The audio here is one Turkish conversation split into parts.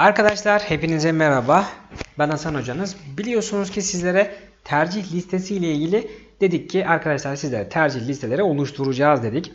Arkadaşlar hepinize merhaba. Ben Hasan hocanız. Biliyorsunuz ki sizlere tercih listesi ile ilgili dedik ki arkadaşlar sizlere tercih listeleri oluşturacağız dedik.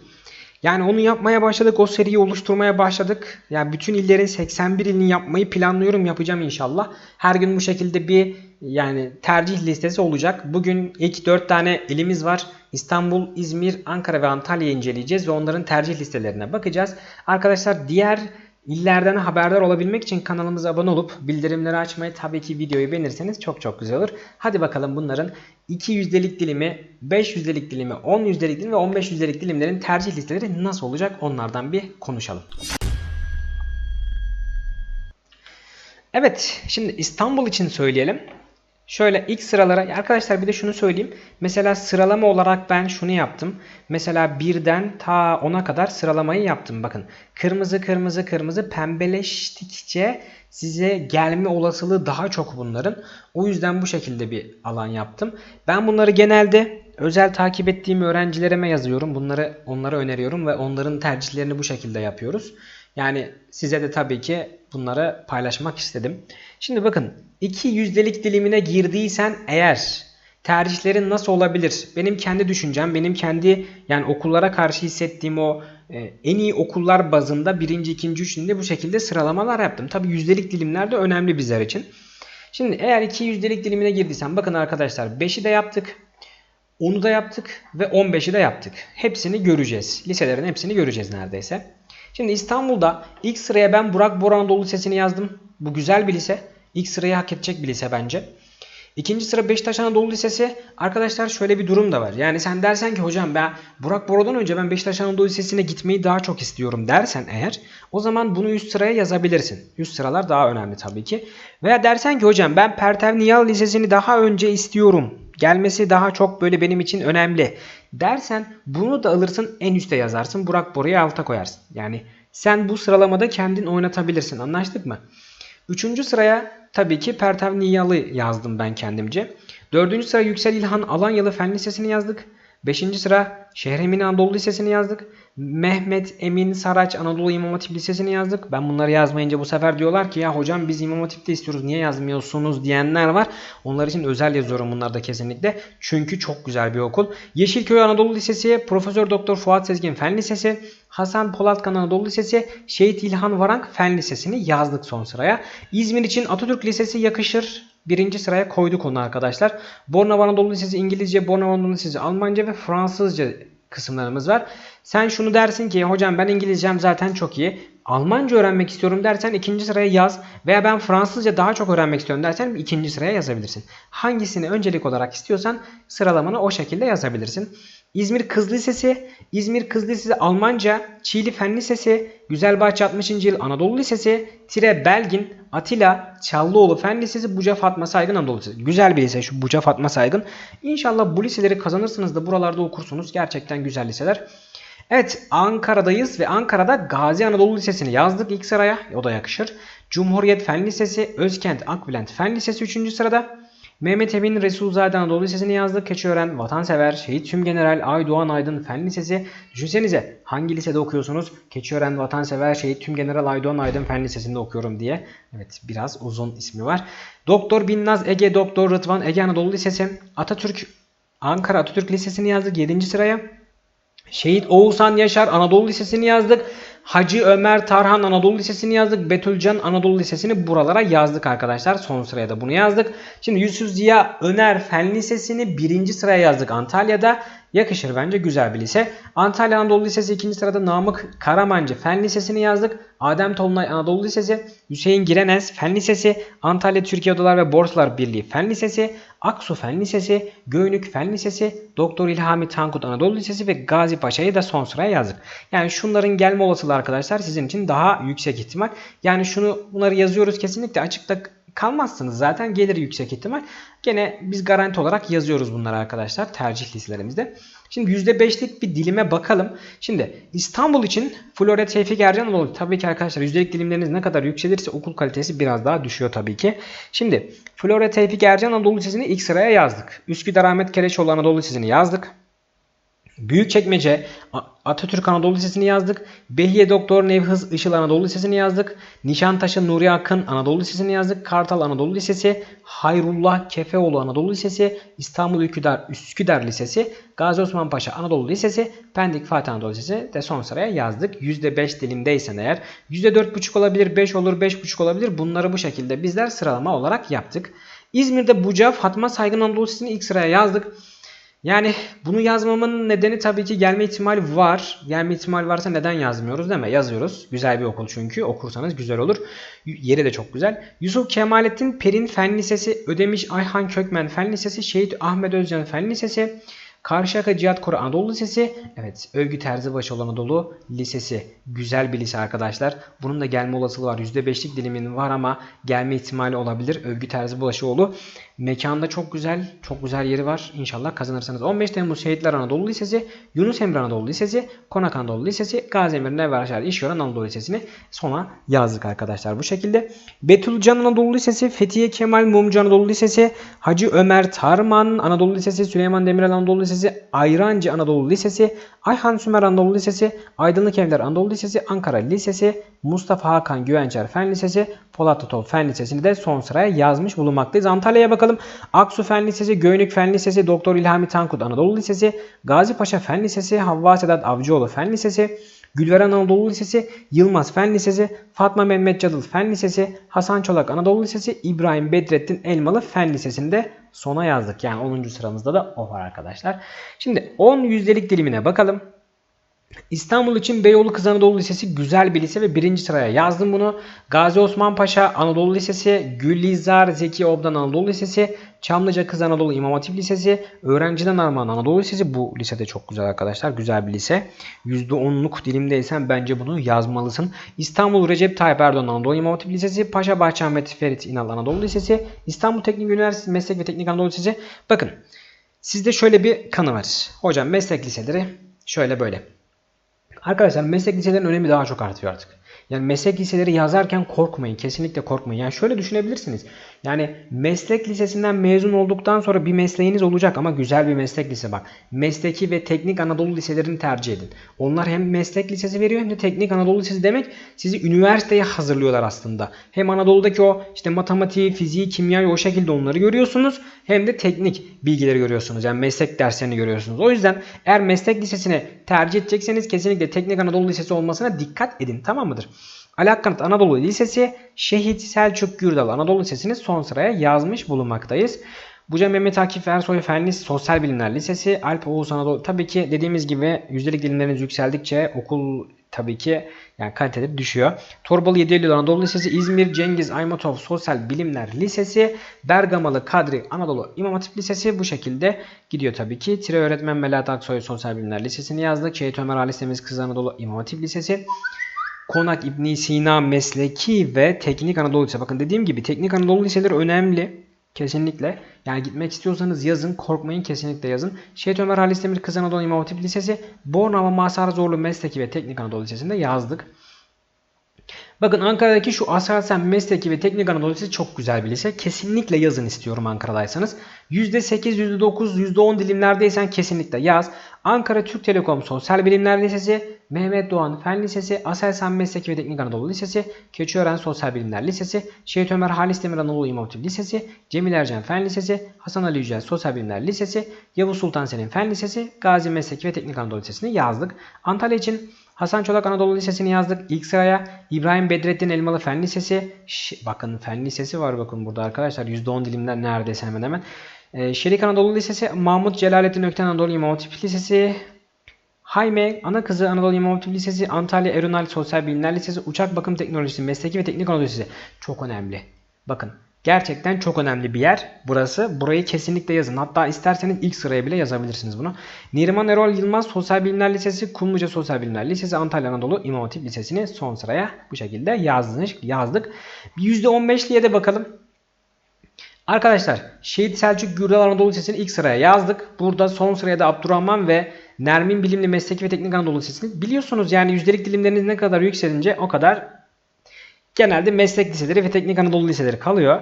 Yani onu yapmaya başladık. O seriyi oluşturmaya başladık. Yani bütün illerin 81 ilini yapmayı planlıyorum. Yapacağım inşallah. Her gün bu şekilde bir yani tercih listesi olacak. Bugün ilk 4 tane ilimiz var. İstanbul, İzmir, Ankara ve Antalya'yı inceleyeceğiz ve onların tercih listelerine bakacağız. Arkadaşlar diğer İllerden haberdar olabilmek için kanalımıza abone olup bildirimleri açmayı tabii ki videoyu beğenirseniz çok çok güzel olur. Hadi bakalım bunların 2 yüzdelik dilimi, 5 yüzdelik dilimi, 10 yüzdelik dilimi ve 15 yüzdelik dilimlerin tercih listeleri nasıl olacak onlardan bir konuşalım. Evet şimdi İstanbul için söyleyelim. Şöyle ilk sıralara arkadaşlar bir de şunu söyleyeyim. Mesela sıralama olarak ben şunu yaptım. Mesela birden ta 10'a kadar sıralamayı yaptım. Bakın kırmızı kırmızı kırmızı pembeleştikçe size gelme olasılığı daha çok bunların. O yüzden bu şekilde bir alan yaptım. Ben bunları genelde özel takip ettiğim öğrencilerime yazıyorum. Bunları onlara öneriyorum ve onların tercihlerini bu şekilde yapıyoruz. Yani size de tabii ki bunları paylaşmak istedim. Şimdi bakın iki yüzdelik dilimine girdiysen eğer tercihlerin nasıl olabilir? Benim kendi düşüncem, benim kendi yani okullara karşı hissettiğim o e, en iyi okullar bazında birinci, ikinci, üçüncü bu şekilde sıralamalar yaptım. Tabii yüzdelik dilimler de önemli bizler için. Şimdi eğer iki yüzdelik dilimine girdiysen bakın arkadaşlar 5'i de yaptık. 10'u da yaptık ve 15'i de yaptık. Hepsini göreceğiz. Liselerin hepsini göreceğiz neredeyse. Şimdi İstanbul'da ilk sıraya ben Burak Boran Anadolu Lisesi'ni yazdım. Bu güzel bir lise. İlk sırayı hak edecek bir lise bence. İkinci sıra Beşiktaş Anadolu Lisesi. Arkadaşlar şöyle bir durum da var. Yani sen dersen ki hocam ben Burak Bora'dan önce ben Beşiktaş Anadolu Lisesi'ne gitmeyi daha çok istiyorum dersen eğer o zaman bunu üst sıraya yazabilirsin. Üst sıralar daha önemli tabii ki. Veya dersen ki hocam ben Pertev Niyal Lisesi'ni daha önce istiyorum. Gelmesi daha çok böyle benim için önemli dersen bunu da alırsın en üste yazarsın. Burak Bora'yı alta koyarsın. Yani sen bu sıralamada kendin oynatabilirsin. Anlaştık mı? Üçüncü sıraya tabii ki Pertev Niyalı yazdım ben kendimce. Dördüncü sıra Yüksel İlhan Alanyalı Fen Lisesi'ni yazdık. Beşinci sıra Şehremin Anadolu Lisesi'ni yazdık. Mehmet Emin Saraç Anadolu İmam Hatip Lisesi'ni yazdık. Ben bunları yazmayınca bu sefer diyorlar ki ya hocam biz İmam Hatip'te istiyoruz niye yazmıyorsunuz diyenler var. Onlar için özel yazıyorum bunlar da kesinlikle. Çünkü çok güzel bir okul. Yeşilköy Anadolu Lisesi, Profesör Doktor Fuat Sezgin Fen Lisesi, Hasan Polatkan Anadolu Lisesi, Şehit İlhan Varank Fen Lisesi'ni yazdık son sıraya. İzmir için Atatürk Lisesi yakışır. Birinci sıraya koyduk onu arkadaşlar. Bornova Anadolu Lisesi İngilizce, Bornova Anadolu Lisesi Almanca ve Fransızca kısımlarımız var. Sen şunu dersin ki hocam ben İngilizcem zaten çok iyi. Almanca öğrenmek istiyorum dersen ikinci sıraya yaz. Veya ben Fransızca daha çok öğrenmek istiyorum dersen ikinci sıraya yazabilirsin. Hangisini öncelik olarak istiyorsan sıralamanı o şekilde yazabilirsin. İzmir Kız Lisesi, İzmir Kız Lisesi Almanca, Çiğli Fen Lisesi, Güzelbahçe 60. Yıl Anadolu Lisesi, Tire Belgin, Atilla, Çallıoğlu Fen Lisesi, Buca Fatma Saygın Anadolu Lisesi. Güzel bir lise şu Buca Fatma Saygın. İnşallah bu liseleri kazanırsınız da buralarda okursunuz. Gerçekten güzel liseler. Evet Ankara'dayız ve Ankara'da Gazi Anadolu Lisesi'ni yazdık ilk sıraya. O da yakışır. Cumhuriyet Fen Lisesi, Özkent Akbilent Fen Lisesi 3. sırada. Mehmet Emin Resulzade Anadolu Lisesi'ni yazdık. Keçiören, Vatansever, Şehit Tümgeneral Aydoğan Aydın Fen Lisesi. Düşünsenize hangi lisede okuyorsunuz? Keçiören, Vatansever, Şehit Tümgeneral Aydoğan Aydın Fen Lisesi'nde okuyorum diye. Evet biraz uzun ismi var. Doktor Binnaz Ege Doktor Rıdvan Ege Anadolu Lisesi. Atatürk Ankara Atatürk Lisesi'ni yazdık 7. sıraya. Şehit Oğuzhan Yaşar Anadolu Lisesi'ni yazdık. Hacı Ömer Tarhan Anadolu Lisesi'ni yazdık. Betülcan Anadolu Lisesi'ni buralara yazdık arkadaşlar. Son sıraya da bunu yazdık. Şimdi Yusuf Ziya Öner Fen Lisesi'ni birinci sıraya yazdık Antalya'da. Yakışır bence güzel bir lise. Antalya Anadolu Lisesi ikinci sırada Namık Karamancı Fen Lisesi'ni yazdık. Adem Tolunay Anadolu Lisesi, Hüseyin Girenez Fen Lisesi, Antalya Türkiye Odalar ve Borsalar Birliği Fen Lisesi, Aksu Fen Lisesi, Göynük Fen Lisesi, Doktor İlhami Tankut Anadolu Lisesi ve Gazi Paşa'yı da son sıraya yazdık. Yani şunların gelme olasılığı arkadaşlar sizin için daha yüksek ihtimal. Yani şunu bunları yazıyoruz kesinlikle açıkta kalmazsınız zaten gelir yüksek ihtimal. Gene biz garanti olarak yazıyoruz bunları arkadaşlar tercih listelerimizde. Şimdi %5'lik bir dilime bakalım. Şimdi İstanbul için Florya Tevfik Ercan Anadolu. Tabii ki arkadaşlar yüzdelik dilimleriniz ne kadar yükselirse okul kalitesi biraz daha düşüyor tabii ki. Şimdi Florya Tevfik Ercan Anadolu Lisesi'ni ilk sıraya yazdık. Üsküdar Ahmet Keleşoğlu Anadolu Lisesi'ni yazdık. Büyükçekmece Atatürk Anadolu Lisesi'ni yazdık. Behiye Doktor Nevhız Işıl Anadolu Lisesi'ni yazdık. Nişantaşı Nuri Akın Anadolu Lisesi'ni yazdık. Kartal Anadolu Lisesi, Hayrullah Kefeoğlu Anadolu Lisesi, İstanbul Üsküdar, Üsküdar Lisesi, Gazi Osman Paşa Anadolu Lisesi, Pendik Fatih Anadolu Lisesi de son sıraya yazdık. %5 dilimdeysen eğer %4,5 olabilir, 5 olur, 5,5 olabilir. Bunları bu şekilde bizler sıralama olarak yaptık. İzmir'de Buca Fatma Saygın Anadolu Lisesi'ni ilk sıraya yazdık. Yani bunu yazmamın nedeni tabii ki gelme ihtimali var. Gelme ihtimali varsa neden yazmıyoruz değil mi? Yazıyoruz. Güzel bir okul çünkü. Okursanız güzel olur. Yeri de çok güzel. Yusuf Kemalettin Perin Fen Lisesi, Ödemiş Ayhan Kökmen Fen Lisesi, Şehit Ahmet Özcan Fen Lisesi, Karşıyaka Cihat Koru Anadolu Lisesi. Evet, Övgü Terzibaşı Anadolu Lisesi. Güzel bir lise arkadaşlar. Bunun da gelme olasılığı var. %5'lik dilimin var ama gelme ihtimali olabilir. Övgü Terzibaşıoğlu. Mekanda çok güzel, çok güzel yeri var. İnşallah kazanırsınız. 15 Temmuz Şehitler Anadolu Lisesi, Yunus Emre Anadolu Lisesi, Konak Anadolu Lisesi, Gazi Emir Nevler Aşar İşyören Anadolu Lisesi'ni sona yazdık arkadaşlar bu şekilde. Betülcan Anadolu Lisesi, Fethiye Kemal Mumcu Anadolu Lisesi, Hacı Ömer Tarman Anadolu Lisesi, Süleyman Demirel Anadolu Lisesi, Ayrancı Anadolu Lisesi, Ayhan Sümer Anadolu Lisesi, Aydınlık Evler Anadolu Lisesi, Ankara Lisesi, Mustafa Hakan Güvençer Fen Lisesi, Polat Tatol Fen Lisesi'ni de son sıraya yazmış bulunmaktayız. Antalya'ya bakalım. Aksu Fen Lisesi, Göynük Fen Lisesi, Doktor İlhami Tankut Anadolu Lisesi, Gazi Paşa Fen Lisesi, Havva Sedat Avcıoğlu Fen Lisesi, Gülveren Anadolu Lisesi, Yılmaz Fen Lisesi, Fatma Mehmet Cadıl Fen Lisesi, Hasan Çolak Anadolu Lisesi, İbrahim Bedrettin Elmalı Fen Lisesi'ni de sona yazdık. Yani 10. sıramızda da o var arkadaşlar. Şimdi 10 yüzdelik dilimine bakalım. İstanbul için Beyoğlu Kız Anadolu Lisesi güzel bir lise ve birinci sıraya yazdım bunu. Gazi Osman Paşa Anadolu Lisesi, Gülizar Zeki Obdan Anadolu Lisesi, Çamlıca Kız Anadolu İmam Hatip Lisesi, Öğrenciden Armağan Anadolu Lisesi. Bu lise de çok güzel arkadaşlar. Güzel bir lise. %10'luk dilimdeysen bence bunu yazmalısın. İstanbul Recep Tayyip Erdoğan Anadolu İmam Hatip Lisesi, Paşa Bahçe Ahmet Ferit İnal Anadolu Lisesi, İstanbul Teknik Üniversitesi Meslek ve Teknik Anadolu Lisesi. Bakın sizde şöyle bir kanı var. Hocam meslek liseleri şöyle böyle. Arkadaşlar meslek liselerinin önemi daha çok artıyor artık. Yani meslek liseleri yazarken korkmayın. Kesinlikle korkmayın. Yani şöyle düşünebilirsiniz. Yani meslek lisesinden mezun olduktan sonra bir mesleğiniz olacak ama güzel bir meslek lise bak. Mesleki ve teknik Anadolu liselerini tercih edin. Onlar hem meslek lisesi veriyor hem de teknik Anadolu lisesi demek sizi üniversiteye hazırlıyorlar aslında. Hem Anadolu'daki o işte matematiği, fiziği, kimyayı o şekilde onları görüyorsunuz. Hem de teknik bilgileri görüyorsunuz. Yani meslek derslerini görüyorsunuz. O yüzden eğer meslek lisesini tercih edecekseniz kesinlikle teknik Anadolu lisesi olmasına dikkat edin. Tamam mıdır? Ali Akkanat Anadolu Lisesi, Şehit Selçuk Gürdal Anadolu Lisesi'ni son sıraya yazmış bulunmaktayız. Buca Mehmet Akif Ersoy Fen Sosyal Bilimler Lisesi, Alp Oğuz Anadolu. Tabii ki dediğimiz gibi yüzdelik dilimleriniz yükseldikçe okul tabii ki yani kalitede düşüyor. Torbalı 7 Eylül Anadolu Lisesi, İzmir Cengiz Aymatov Sosyal Bilimler Lisesi, Bergamalı Kadri Anadolu İmam Hatip Lisesi bu şekilde gidiyor tabii ki. Tire Öğretmen Melahat Aksoy Sosyal Bilimler Lisesi'ni yazdık. Şehit Ömer Halis Temiz Kız Anadolu İmam Hatip Lisesi. Konak İbni Sina Mesleki ve Teknik Anadolu Lisesi. Bakın dediğim gibi Teknik Anadolu Liseleri önemli. Kesinlikle. Yani gitmek istiyorsanız yazın. Korkmayın kesinlikle yazın. Şehit Ömer Halis Demir Kız Anadolu İmam Hatip Lisesi. Bornova Mazhar Zorlu Mesleki ve Teknik Anadolu Lisesi'nde yazdık. Bakın Ankara'daki şu Aselsan Mesleki ve Teknik Anadolu Lisesi çok güzel bir lise. Kesinlikle yazın istiyorum Ankara'daysanız. %8, %9, %10 dilimlerdeysen kesinlikle yaz. Ankara Türk Telekom Sosyal Bilimler Lisesi, Mehmet Doğan Fen Lisesi, Aselsan Mesleki ve Teknik Anadolu Lisesi, Keçiören Sosyal Bilimler Lisesi, Şehit Ömer Halis Demir Anadolu İmam Hatip Lisesi, Cemil Ercan Fen Lisesi, Hasan Ali Yücel Sosyal Bilimler Lisesi, Yavuz Sultan Selim Fen Lisesi, Gazi Mesleki ve Teknik Anadolu Lisesi'ni yazdık. Antalya için Hasan Çolak Anadolu Lisesi'ni yazdık. İlk sıraya İbrahim Bedrettin Elmalı Fen Lisesi. Ş bakın Fen Lisesi var bakın burada arkadaşlar. %10 dilimden neredeyse hemen hemen. Ee, Şerik Anadolu Lisesi, Mahmut Celalettin Ökten Anadolu İmam Hatip Lisesi, Hayme Ana Kızı Anadolu İmam Hatip Lisesi, Antalya Eronal Sosyal Bilimler Lisesi, Uçak Bakım Teknolojisi Mesleki ve Teknik Anadolu Lisesi. Çok önemli. Bakın gerçekten çok önemli bir yer burası. Burayı kesinlikle yazın. Hatta isterseniz ilk sıraya bile yazabilirsiniz bunu. Neriman Erol Yılmaz Sosyal Bilimler Lisesi, Kumluca Sosyal Bilimler Lisesi, Antalya Anadolu İmam Hatip Lisesi'ni son sıraya bu şekilde yazdık. yazdık. Bir %15'liye de bakalım. Arkadaşlar Şehit Selçuk Gürdal Anadolu Lisesi'ni ilk sıraya yazdık. Burada son sıraya da Abdurrahman ve Nermin Bilimli Mesleki ve Teknik Anadolu Lisesi'ni biliyorsunuz yani yüzdelik dilimleriniz ne kadar yükselince o kadar genelde meslek liseleri ve teknik Anadolu liseleri kalıyor.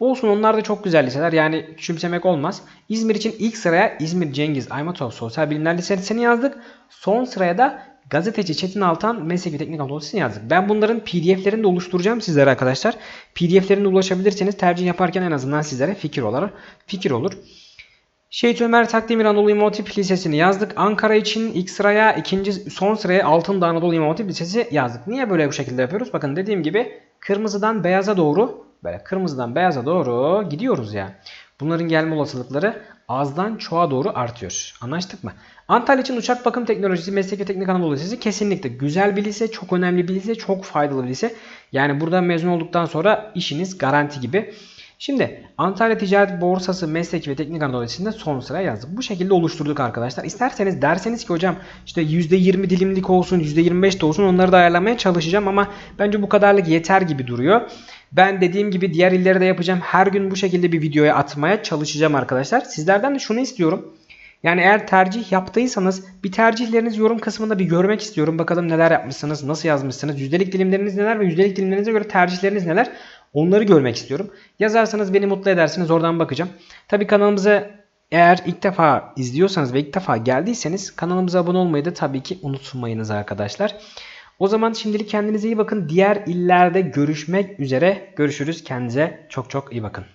Olsun onlar da çok güzel liseler yani küçümsemek olmaz. İzmir için ilk sıraya İzmir Cengiz Aymatov Sosyal Bilimler Lisesi'ni yazdık. Son sıraya da gazeteci Çetin Altan Meslek ve Teknik Anadolu Lisesi'ni yazdık. Ben bunların pdf'lerini de oluşturacağım sizlere arkadaşlar. Pdf'lerine ulaşabilirseniz tercih yaparken en azından sizlere fikir olarak fikir olur. Şehit Ömer Takdemir Anadolu İmam Hatip Lisesi'ni yazdık. Ankara için ilk sıraya, ikinci son sıraya Altındağ Anadolu İmam Hatip Lisesi yazdık. Niye böyle bu şekilde yapıyoruz? Bakın dediğim gibi kırmızıdan beyaza doğru böyle kırmızıdan beyaza doğru gidiyoruz ya. Bunların gelme olasılıkları azdan çoğa doğru artıyor. Anlaştık mı? Antalya için uçak bakım teknolojisi meslek ve teknik Anadolu Lisesi kesinlikle güzel bir lise, çok önemli bir lise, çok faydalı bir lise. Yani buradan mezun olduktan sonra işiniz garanti gibi. Şimdi Antalya Ticaret Borsası Meslek ve Teknik Anadolu Lisesi'nde son sıraya yazdık. Bu şekilde oluşturduk arkadaşlar. İsterseniz derseniz ki hocam işte %20 dilimlik olsun %25 de olsun onları da ayarlamaya çalışacağım ama bence bu kadarlık yeter gibi duruyor. Ben dediğim gibi diğer illere de yapacağım. Her gün bu şekilde bir videoya atmaya çalışacağım arkadaşlar. Sizlerden de şunu istiyorum. Yani eğer tercih yaptıysanız bir tercihleriniz yorum kısmında bir görmek istiyorum. Bakalım neler yapmışsınız, nasıl yazmışsınız, yüzdelik dilimleriniz neler ve yüzdelik dilimlerinize göre tercihleriniz neler onları görmek istiyorum. Yazarsanız beni mutlu edersiniz oradan bakacağım. Tabi kanalımıza eğer ilk defa izliyorsanız ve ilk defa geldiyseniz kanalımıza abone olmayı da tabii ki unutmayınız arkadaşlar. O zaman şimdilik kendinize iyi bakın. Diğer illerde görüşmek üzere. Görüşürüz. Kendinize çok çok iyi bakın.